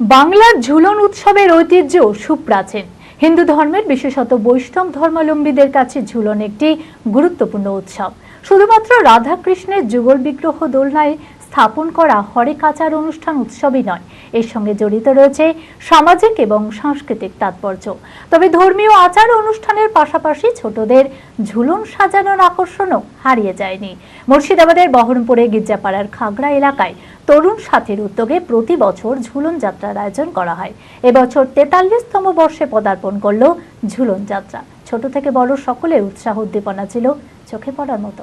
বাংলার ঝুলন উৎসবের ঐতিহ্য সুপ্রাচীন। হিন্দু ধর্মের বিশেষত বৈষ্ণব ধর্মাবলম্বীদের কাছে ঝুলন একটি গুরুত্বপূর্ণ উৎসব। শুধুমাত্র রাধাকৃষ্ণের যুগল বিগ্রহ দোলনায় স্থাপন করা হরে কাচার অনুষ্ঠান উৎসবই নয় এর সঙ্গে জড়িত রয়েছে সামাজিক এবং সাংস্কৃতিক তাৎপর্য। তবে ধর্মীয় আচার অনুষ্ঠানের পাশাপাশি ছোটদের ঝুলন সাজানোর আকর্ষণও হারিয়ে যায়নি। মুর্শিদাবাদের বহরমপুরে গির্জাপাড়ার খাগড়া এলাকায় তরুণ সাথীর উদ্যোগে প্রতি বছর ঝুলন যাত্রার আয়োজন করা হয়। এবছর তেতাল্লিশতম বর্ষে পদার্পণ করল ঝুলন যাত্রা। ছোট থেকে বড় সকলের উৎসাহ উদ্দীপনা ছিল চোখে পড়ার মতো।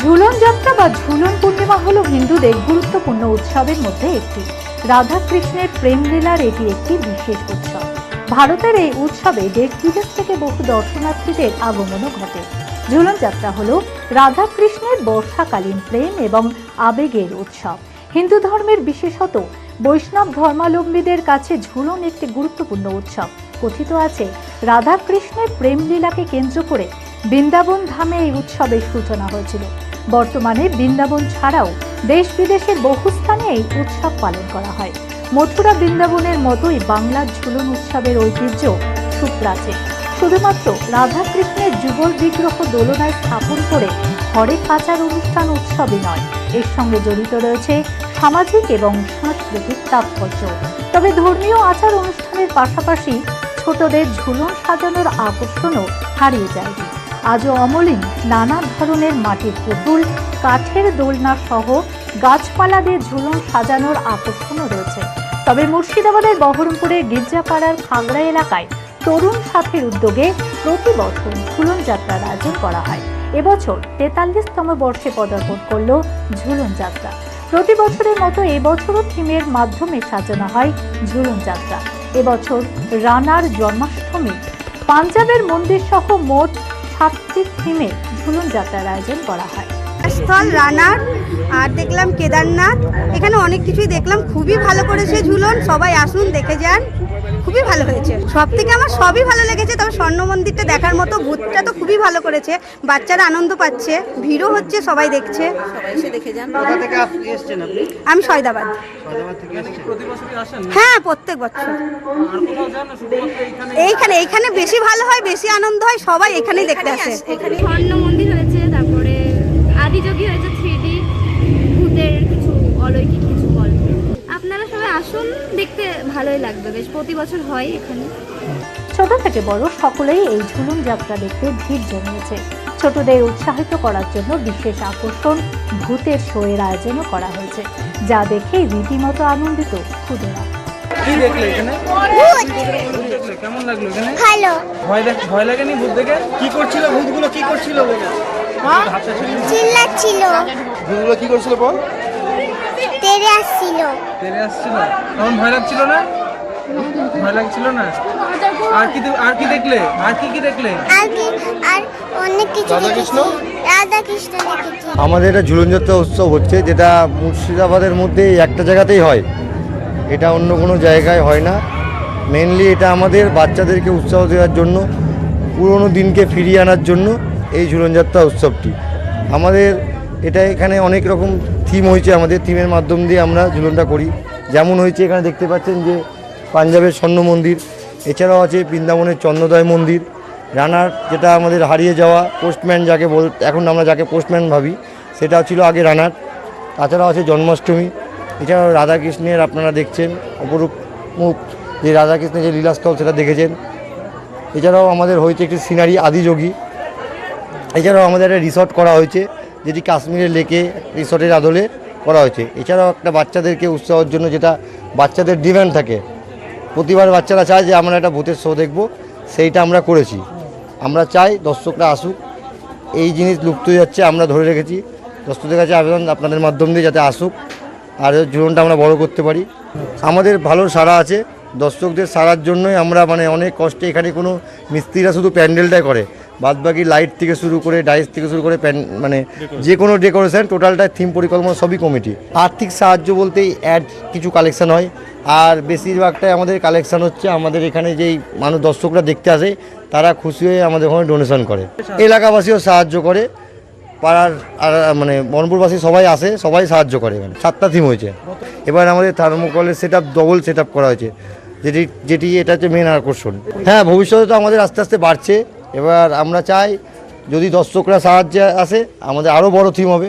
Jhulan Yatra বা ঝুলন পূর্ণিমা হলো হিন্দুদের গুরুত্বপূর্ণ উৎসবের মধ্যে একটি। রাধা কৃষ্ণের প্রেম লীলার এটি একটি বিশেষ উৎসব। ভারতের এই উৎসবে দেশ বিদেশ থেকে বহু দর্শনার্থীদের আগমনও ঘটে। ঝুলন যাত্রা হলো রাধা কৃষ্ণের বর্ষাকালীন প্রেম এবং আবেগের উৎসব। হিন্দু ধর্মের বিশেষত বৈষ্ণব ধর্মাবলম্বীদের কাছে ঝুলন একটি গুরুত্বপূর্ণ উৎসব। কথিত আছে রাধা কৃষ্ণের প্রেম লীলাকে কেন্দ্র করে বৃন্দাবন ধামে এই উৎসবের সূচনা হয়েছিল। বর্তমানে বৃন্দাবন ছাড়াও দেশ বিদেশের বহু স্থানে এই উৎসব পালন করা হয়। মথুরা বৃন্দাবনের মতোই বাংলার ঝুলন উৎসবের ঐতিহ্য সুপ্রাচীন। শুধুমাত্র রাধা কৃষ্ণের যুগল বিগ্রহ দোলনায় স্থাপন করে হরেক আচার অনুষ্ঠান উৎসবই নয়, এর সঙ্গে জড়িত রয়েছে সামাজিক এবং সাংস্কৃতিক তাৎপর্য। তবে ধর্মীয় আচার অনুষ্ঠানের পাশাপাশি ছোটদের ঝুলন সাজানোর আকর্ষণও হারিয়ে যায়নি। আজও অমলিন নানা ধরনের মাটির পুতুল, কাঠের দোলনা সহ গাছপালা দিয়ে ঝুলন সাজানোর আকর্ষণও রয়েছে। তবে মুর্শিদাবাদের বহরমপুরের গির্জাপাড়ার খাগড়া এলাকায় তরুণ সাথীর উদ্যোগে প্রতি বছর ঝুলন যাত্রার আয়োজন করা হয়। এবছর তেতাল্লিশতম বর্ষে পদার্পণ করল ঝুলন যাত্রা। প্রতি বছরের মতো এবছরও থিমের মাধ্যমে সাজানো হয় ঝুলন যাত্রা। এবছর রানার জন্মাষ্টমী, পাঞ্জাবের মন্দির সহ মোট সাতটি থিমে ঝুলন যাত্রার আয়োজন করা হয়। স্থল রানার আর দেখলাম কেদারনাথ। এখানে অনেক কিছুই দেখলাম খুবই ভালো করেছে ঝুলন। সবাই আসুন দেখে যান। খুবই ভালো হয়েছে। সব থেকে আমার সবই ভালো লেগেছে তবে স্বর্ণ মন্দিরটা দেখার মতো ভূতটা তো খুবই ভালো করেছে। বাচ্চারা আনন্দ পাচ্ছে ভিড়ও হচ্ছে সবাই দেখছে। কোথা থেকে আপ- এসছেন আপনি? আমি সয়দাবাদ। বছরই আসেন হ্যাঁ প্রত্যেক বছর। এইখানে? এইখানে বেশি ভালো হয় বেশি আনন্দ হয় সবাই এখানেই দেখতে আসে। স্বর্ণ মন্দির হয়েছে। আদিযোগী হয়েছে থ্রি ভূতের কিছু অলৌকিক কিছু গল্প। আপনারা সবাই আসুন, দেখতে ভালোই লাগবে। বেশ, প্রতি বছর হয় এখানে। ছোট থেকে বড় সকলেই এই ঝুলন যাত্রা দেখতে ভিড় জমিয়েছে। ছোটদের উৎসাহিত করার জন্য বিশেষ আকর্ষণ ভূতের শোয়ের আয়োজনও করা হয়েছে, যা দেখে রীতিমতো আনন্দিত খুদেরা কি দেখলে এখানে? কেমন লাগল এখানে? ভালো। ভয় দেখ ভয় লাগেনি ভূত দেখে? কি করছিল? ভূতগুলো কি করছিল বলে চিল্লাচ্ছিল। ভূতগুলো কি করছিল বল? তেরে আসছিল। তেরে আসছিল। তখন ভয় লাগছিল না? ভয় লাগছিল না? আর কি আর কি দেখলে? আর কি কি দেখলে? আর কি আর অনেক কিছু রাধাকৃষ্ণ? দেখেছি। রাধাকৃষ্ণ দেখেছি। আমাদের এটা ঝুলনযাত্রা উৎসব হচ্ছে যেটা মুর্শিদাবাদের মধ্যে একটা জায়গাতেই হয়। এটা অন্য কোনো জায়গায় হয় না। মেনলি এটা আমাদের বাচ্চাদেরকে উৎসাহ দেওয়ার জন্য, পুরনো দিনকে ফিরিয়ে আনার জন্য এই ঝুলনযাত্রা উৎসবটি। আমাদের এটা এখানে অনেক রকম থিম হয়েছে আমাদের থিমের মাধ্যম দিয়ে আমরা ঝুলনটা করি। যেমন হয়েছে এখানে দেখতে পাচ্ছেন যে পাঞ্জাবের স্বর্ণ মন্দির, এছাড়াও আছে বৃন্দাবনের চন্দ্রদয় মন্দির, রানার যেটা আমাদের হারিয়ে যাওয়া পোস্টম্যান যাকে বল এখন আমরা যাকে পোস্টম্যান ভাবি, সেটা ছিল আগে রানার, তাছাড়াও আছে জন্মাষ্টমী এছাড়াও রাধাকৃষ্ণের আপনারা দেখছেন অপরূপ মুখ, যে রাধাকৃষ্ণের যে লীলাস্থল সেটা দেখেছেন। এছাড়াও আমাদের হয়েছে একটি সিনারি আদিযোগী এছাড়াও আমাদের একটা রিসর্ট করা হয়েছে, যেটি কাশ্মীরের লেকে রিসর্টের আদলে করা হয়েছে। এছাড়াও একটা বাচ্চাদেরকে উৎসাহের জন্য যেটা বাচ্চাদের ডিম্যান্ড থাকে। প্রতিবার বাচ্চারা চায় যে, আমরা একটা ভূতের শো দেখব। সেইটা আমরা করেছি। আমরা চাই দর্শকরা আসুক। এই জিনিস লুপ্ত হয়ে যাচ্ছে, আমরা ধরে রেখেছি। দর্শকদের কাছে আবেদন আপনাদের মাধ্যম দিয়ে যাতে আসুক। আর জীবনটা আমরা বড় করতে পারি। আমাদের ভালো সারা আছে। দর্শকদের সারার জন্যই আমরা মানে অনেক কষ্টে এখানে কোনো মিস্ত্রিরা শুধু প্যান্ডেলটাই করে। বাদবাকি লাইট থেকে শুরু করে ডাইস থেকে শুরু করে প্যান মানে যে কোনো ডেকোরেশন টোটালটা থিম পরিকল্পনা সবই কমিটি। আর্থিক সাহায্য বলতেই অ্যাড কিছু কালেকশন হয়। আর বেশিরভাগটাই আমাদের কালেকশন হচ্ছে আমাদের এখানে যেই মানুষ দর্শকরা দেখতে আসে তারা খুশি হয়ে আমাদের ওখানে ডোনেশন করে। এলাকাবাসীও সাহায্য করে। পাড়ার আর মানে বনপুরবাসী সবাই আসে, সবাই সাহায্য করে এখানে। সাতটা থিম হয়েছে। এবার আমাদের থার্মোকলের set up double set up করা হয়েছে। যেটি যেটি, এটা হচ্ছে মেন আকর্ষণ। হ্যাঁ ভবিষ্যতে তো আমাদের আস্তে আস্তে বাড়ছে। এবার আমরা চাই যদি দর্শকরা সাহায্যে আসে, আমাদের আরও বড় থিম হবে।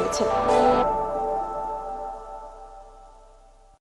রয়েছে